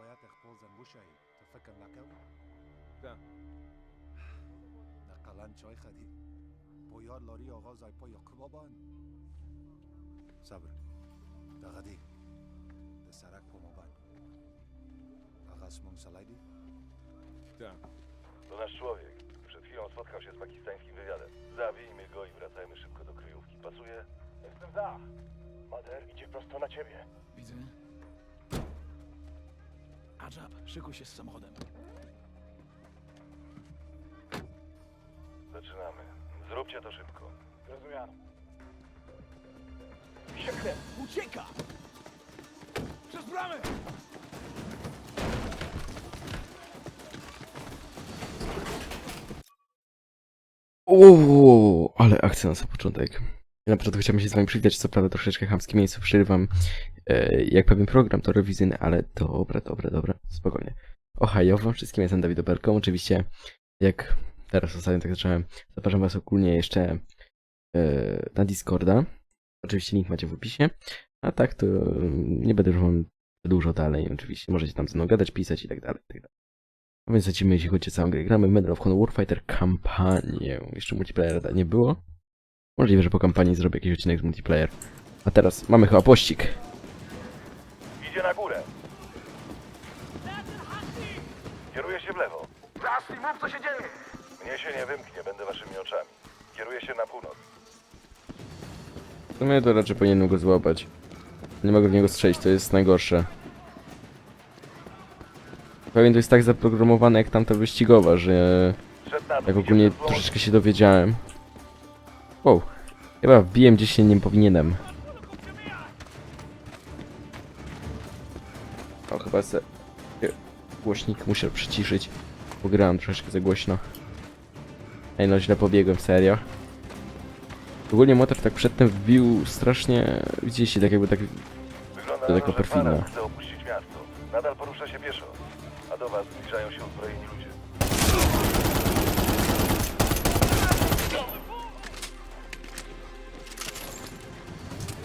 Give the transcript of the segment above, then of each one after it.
باید اخبازن بوشایی تو فکر نکن؟ نه در قلن چای خدی بویار لاری آغاز ای پای یاقوب آبان صبر در غدی در سرک پا مبان Raz mam salajdy? Tak. Do. Przed chwilą spotkał się z szykuj się z samochodem. Zaczynamy. Zróbcie to szybko. Zrozumiano. Ucieka! Przez bramę! Uuu, ale akcja na sam początek. Ja na początku chciałbym się z wami przywitać, co prawda troszeczkę chamskie miejsce przerywam, jak pewien program to rewizyjny, ale dobra, dobra, dobra, spokojnie. Ohajo, wam wszystkim jestem Dawid Oberką, oczywiście, jak teraz ostatnio tak zacząłem, zapraszam was ogólnie jeszcze e, na Discorda, oczywiście link macie w opisie, a tak to mm, nie będę już wam dużo dalej, oczywiście, możecie tam ze mną gadać, pisać i tak dalej, i tak dalej. A więc lecimy, jeśli chodzi o całą grę. Gramy Medal of Honor Warfighter kampanię. Jeszcze multiplayera nie było. Możliwe, że po kampanii zrobię jakiś odcinek z multiplayer. A teraz mamy chyba pościg. Mów co się dzieje. Mnie się nie wymknie, będę waszymi oczami. Kieruje się na północ. W sumie to raczej powinienem go złapać. Nie mogę w niego strzelić, to jest najgorsze. Pewnie to jest tak zaprogramowane jak tamta wyścigowa, że jak ogólnie troszeczkę się dowiedziałem. Wow, chyba wbiłem gdzieś się nie powinienem. O, chyba se... Głośnik muszę przyciszyć, bo grałem troszeczkę za głośno. Ej, no źle pobiegłem, serio. Ogólnie motor tak przedtem wbił strasznie... Widzieliście, tak jakby tak... Wygląda To. Faraz chce opuścić miasto. Nadal porusza się pieszo. A do was zbliżają się uzbrojeni ludzie.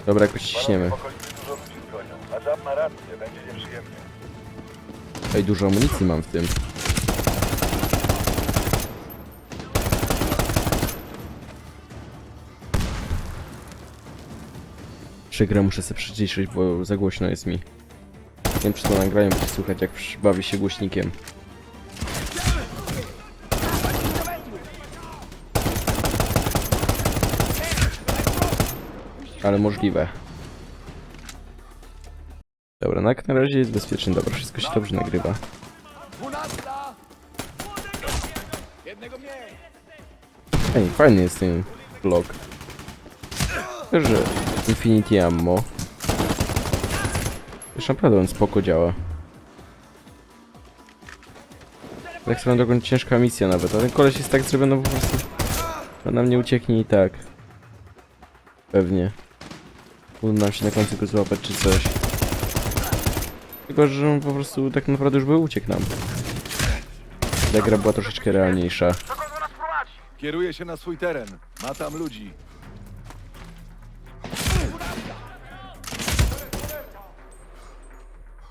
Dobra, jakoś ciśniemy. W okolicy dużo ludzi zgonią. A Jab ma rację, będzie nieprzyjemnie. Ej, dużo amunicji mam w tym. Przegrę muszę sobie przyciszyć, bo za głośno jest mi. Nie wiem, czy to nagrają, będzie słuchać jak bawi się głośnikiem. Ale możliwe. Dobra, na, na razie jest bezpiecznie, dobra, wszystko się dobrze nagrywa. Ej, fajny jest ten blok. Też, Infinity Ammo. Już naprawdę on spoko działa. Tak swoją drogą ciężka misja nawet, a ten koleś jest tak zrobiony po prostu, że nam nie ucieknie i tak. Pewnie. Uda nam się na końcu go złapać czy coś. Tylko, że on po prostu tak naprawdę już by uciekł nam. Ta gra była troszeczkę realniejsza. Kieruje się na swój teren. Ma tam ludzi.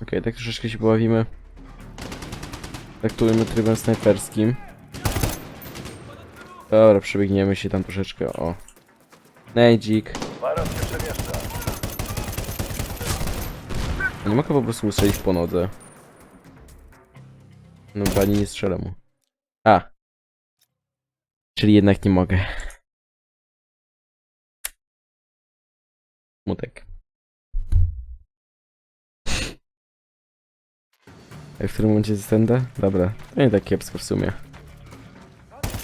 Okej, tak troszeczkę się pobawimy. Traktujemy trybem snajperskim. Dobra, przebiegniemy się tam troszeczkę, o. Nejdzik. Nie mogę po prostu ustrzelić po nodze. No, bo ani nie strzelę mu. A. Czyli jednak nie mogę. Smutek. A w którym momencie zostanę? Dobra, to nie tak kiepsko w sumie.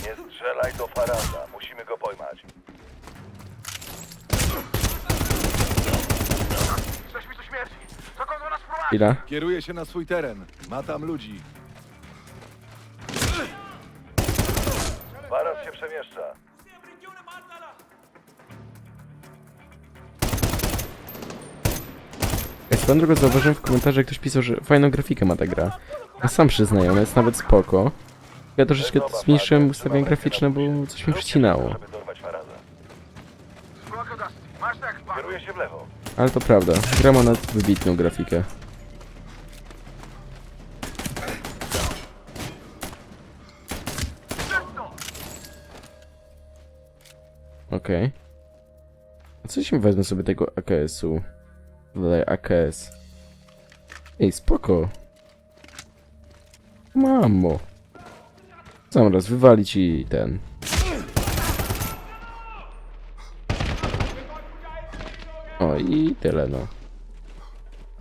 Nie strzelaj do Faraza. Musimy go pojmać. Chwila. Kieruje się na swój teren. Ma tam ludzi. Faraz się przemieszcza. Swoją drogą zauważyłem w komentarzach jak ktoś pisał, że fajną grafikę ma ta gra. A sam przyznaję, ona jest nawet spoko. Ja troszeczkę zmniejszyłem ustawienie graficzne, bo coś mi przycinało. Ale to prawda, gra ma nawet wybitną grafikę. Czysto! Okej. A co się wezmę sobie tego AKS-u? Tutaj AKS. Ej, spoko. Mamo. Sam raz wywali ci ten. O i tyle no.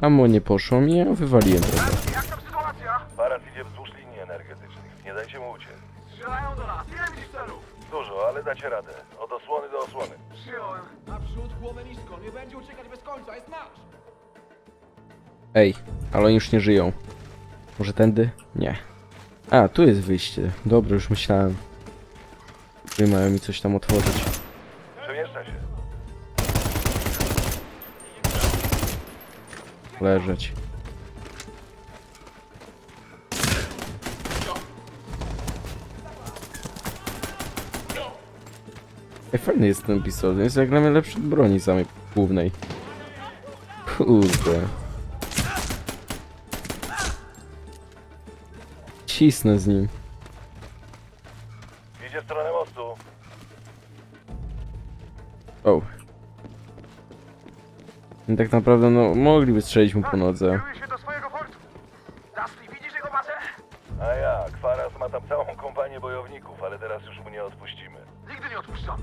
Amo nie poszło mi, a wywaliłem trochę. Jak tam sytuacja? Barat idzie wzdłuż linii energetycznych. Nie dajcie mu uciec. Strzelają do nas. Ile widzisz celów? Dużo, ale dacie radę. Od osłony do osłony. Przyjąłem. Naprzód, głowę nisko. Nie będzie uciekać bez końca. Jest nasz. Ej, ale oni już nie żyją. Może tędy? Nie. A, tu jest wyjście. Dobrze, już myślałem. Że mają mi coś tam otworzyć. Przemieszcza się. Leżeć. Ej, fajny jest ten pistolet. Jest jak dla mnie lepszy od broni samej głównej. Kurde. Cisnę z nim. Idzie w stronę mostu. O. I tak naprawdę, no, mogliby strzelić mu po nodze. Kieruje się do swojego fortu. Dusty, widzisz jego bazę? A jak? Faras ma tam całą kompanię bojowników, ale teraz już mu nie odpuścimy. Nigdy nie odpuszczamy.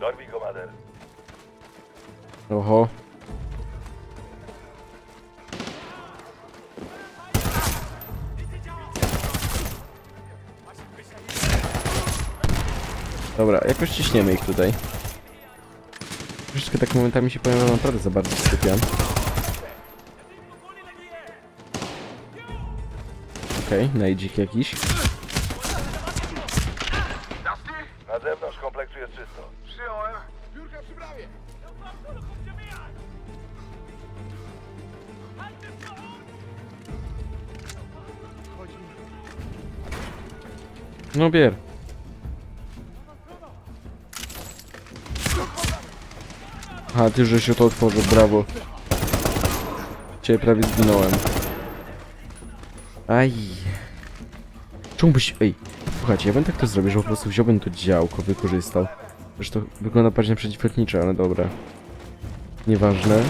Dorwij go, Mader. Oho. Dobra, jakoś ciśniemy ich tutaj. Troszeczkę tak momentami się powiem, że naprawdę za bardzo skupiam. Okej, okay, najdzik jakiś. Przyjąłem. Biurka przy bramie. No bier. A ty, że się to otworzył, brawo. Cię prawie zginąłem. Aj. Czemu byś... Ej, słuchajcie, ja bym tak to zrobił, że po prostu wziąłbym to działko, wykorzystał. Zresztą wygląda bardziej na przeciwlotnicze, ale dobra. Nieważne.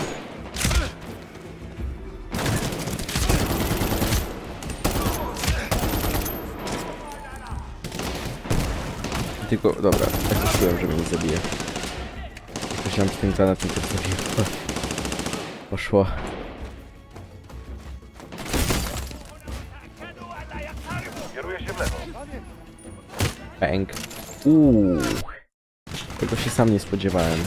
Tylko, dobra, tak myślałem, że mnie nie zabije. Myślałem, że ten granat to zabił. Poszło. Kieruje się w lewo. Bang. Uuu. Tego się sam nie spodziewałem.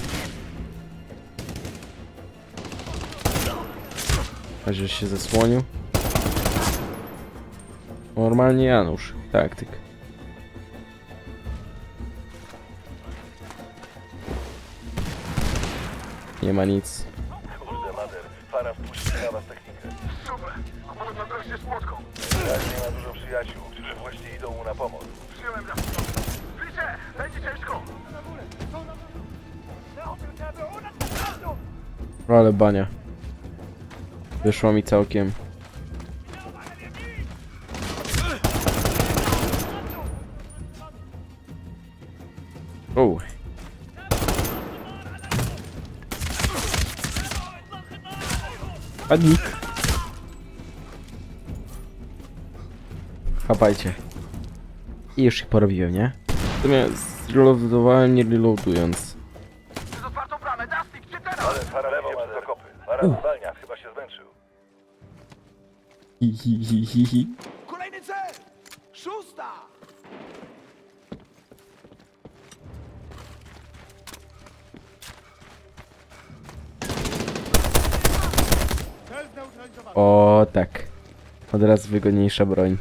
A że się zasłonił. Normalnie Janusz. Taktyk. Nie ma nic. Ale bania. Wyszło mi całkiem. O. Panik. Chapajcie. I już ich porobiłem, nie? Natomiast zreloadowałem nie reloadując. Przez otwartą bramę. Dusty, gdzie teraz? Ale Faras lewo przez okopy. Chyba się zmęczył. Hi, hi, hi, hi, hi. Kolejny cel! Szósta! O tak. Od razu wygodniejsza broń.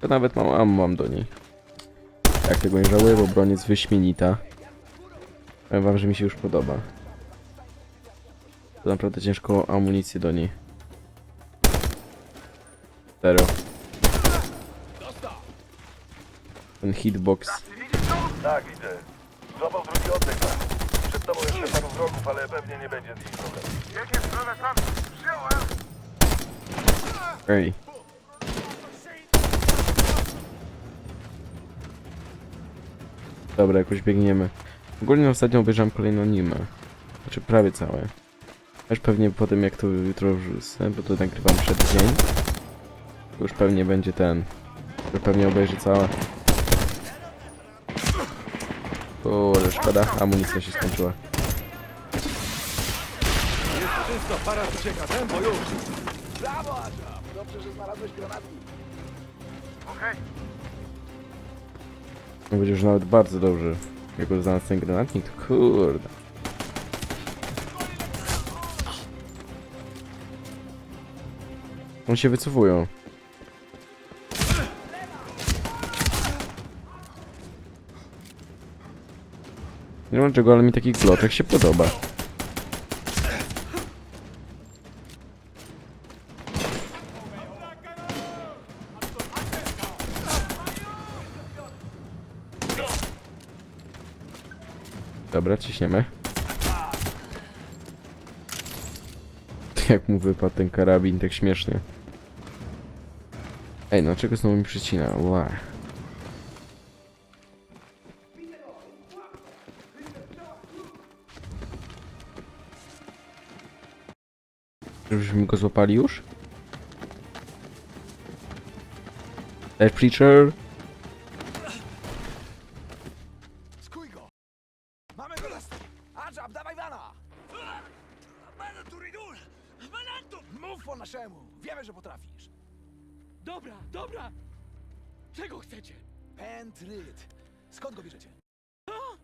To nawet mam ammo mam do niej. Tak tego nie żałuję, bo broń jest wyśmienita. Powiem wam, że mi się już podoba. To naprawdę ciężko amunicję do niej. Zero. Ten hitbox. Tak, widzę. Złapał drugi oddech. Przed tobą jeszcze paru wrogów, ale pewnie nie będzie z nimi problemu. W stronę stanku. Przyjąłem. Ej. Dobra, jakoś biegniemy. Ogólnie ostatnio obejrzałem kolejną anime. Znaczy prawie całe. Aż pewnie po tym jak to jutro wrzucę, bo to nagrywam przed dzień. To już pewnie będzie ten. To pewnie obejrzy całe. Kurde, szkoda, amunicja się skończyła. Jest czysto, para ucieka, tempo już! Brawo! Dobrze, że znalazłeś będzie już nawet bardzo dobrze. Jak znalazł ten granatnik, to kurde. On się wycofują. Nie wiem czego, ale mi taki gloczek się podoba. Dobra, ciśniemy. Jak mu wypadł ten karabin, tak śmiesznie. Ej, no czego znowu mi przycina? Ła. Żebyśmy go złapali już? Ej, Preacher! Czego chcecie? Pentryt. Skąd go bierzecie?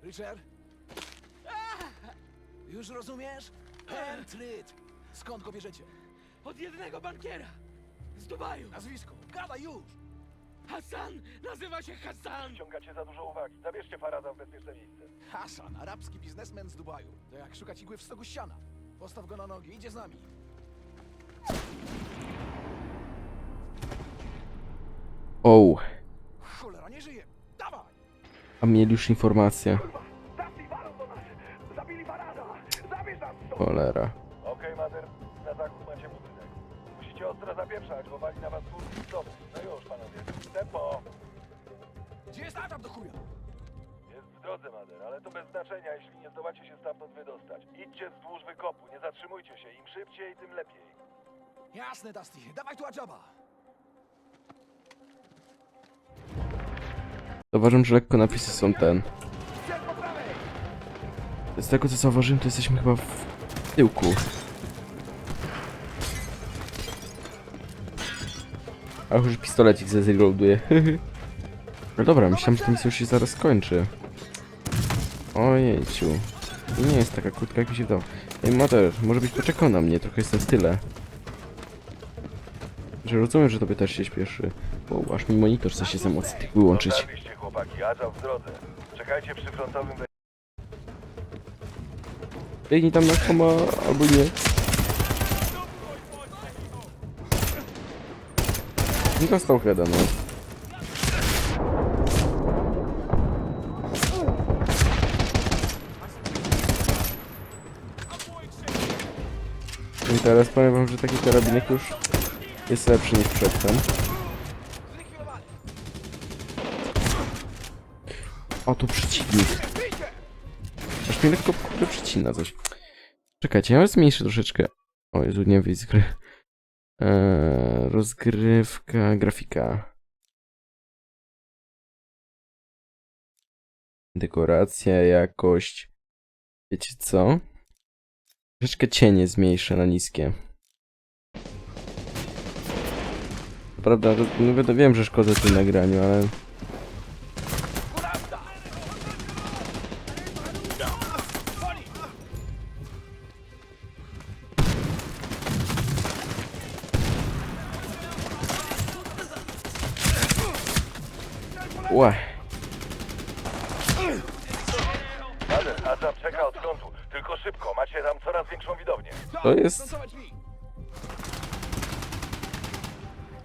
Richard? Już rozumiesz? Pentryt. Skąd go bierzecie? Od jednego bankiera! Z Dubaju! Nazwisko. Gadaj już! Hassan! Nazywa się Hassan! Ściągacie za dużo uwagi. Zabierzcie Farada w bezpieczne miejsce. Hasan, arabski biznesmen z Dubaju. To jak szukać igły w stogu ściana. Postaw go na nogi, idzie z nami. O, Cholera, nie żyje! Dawaj! a mieli już informację. Zabili Farada! Zabierz nas stąd! Cholera. Okej, Mader, na zachód macie budynek. Musicie ostro zapieprzać, bo wali na was dwóch pistolet. No już, panowie. Tempo! Gdzie jest Adżab do chuja? Jest w drodze, Mader, ale to bez znaczenia, jeśli nie zdołacie się stamtąd wydostać. Idźcie wzdłuż wykopu, nie zatrzymujcie się. Im szybciej, tym lepiej. Jasne, Dusty. Dawaj tu Adżaba. Zauważyłem, że lekko napisy są ten. Z tego co zauważyłem, to jesteśmy chyba w tyłku. A już pistolecik ze zreloaduje. No dobra, myślałem, że ta misja już się zaraz skończy. Ojejciu. Nie jest taka krótka, jak mi się wydało. Ej, Mater, może byś poczekał na mnie, trochę jestem w tyle. Że rozumiem, że tobie też się śpieszy. Bo aż mi monitor chce się z emocji tych wyłączyć. Dotarliście, chłopaki, w drodze. Czekajcie przy frontowym wejściu. Biegnij tam na koma, albo nie. Nie dostał heada, no. I teraz powiem wam, że taki karabinek już jest lepszy niż przedtem. O, tu przeciwnik. Aż mnie lekko kurde przycina coś. Czekajcie, ja zmniejszę troszeczkę. O Jezu, nie wyjść z gry. Eee, rozgrywka, grafika. Dekoracja, jakość. Wiecie co? Troszeczkę cienie zmniejszę na niskie. Prawda, no wiem, że szkodzę tym nagraniu, ale... Ła, Mader, Adża czeka od frontu. Tylko szybko, macie tam coraz większą widownię. to jest...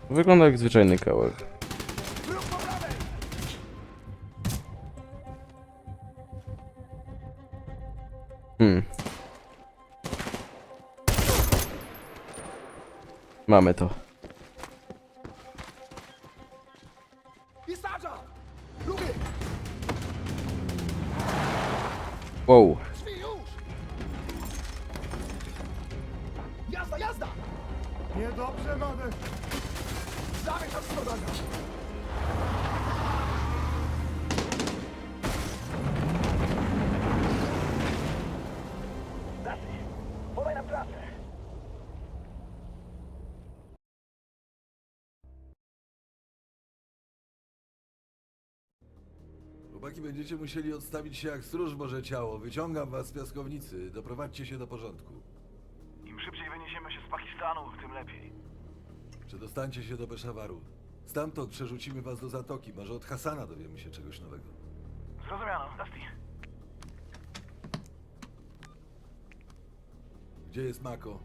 Wygląda jak zwyczajny prawej! Hmm. Mamy to. Wow. Jazda, jazda! Niedobrze, Mader! Zamykam tam składania! Dasy, podaj nam trasę. Chłopaki, będziecie musieli odstawić się jak stróż Boże Ciało. Wyciągam was z piaskownicy. Doprowadźcie się do porządku. Im szybciej wyniesiemy się z Pakistanu, tym lepiej. Przedostańcie się do Peszawaru. Stamtąd przerzucimy was do Zatoki. Może od Hasana dowiemy się czegoś nowego. Zrozumiano, Dusty. Gdzie jest Mako?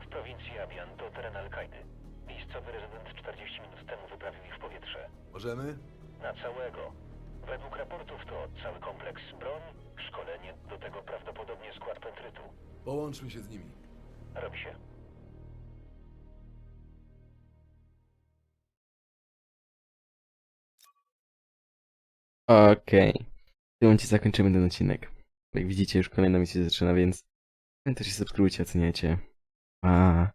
W prowincji Abian to teren Al-Kaidy. Miejscowy rezydent 40 minut temu wyprawił ich w powietrze. Możemy? Na całego. Według raportów to cały kompleks broń, szkolenie, do tego prawdopodobnie skład pentrytu. Połączmy się z nimi. Robi się. Okej. W tym momencie zakończymy ten odcinek. Jak widzicie, już kolejna misja się zaczyna, więc pamiętajcie, subskrybujcie, oceniajcie. Pa.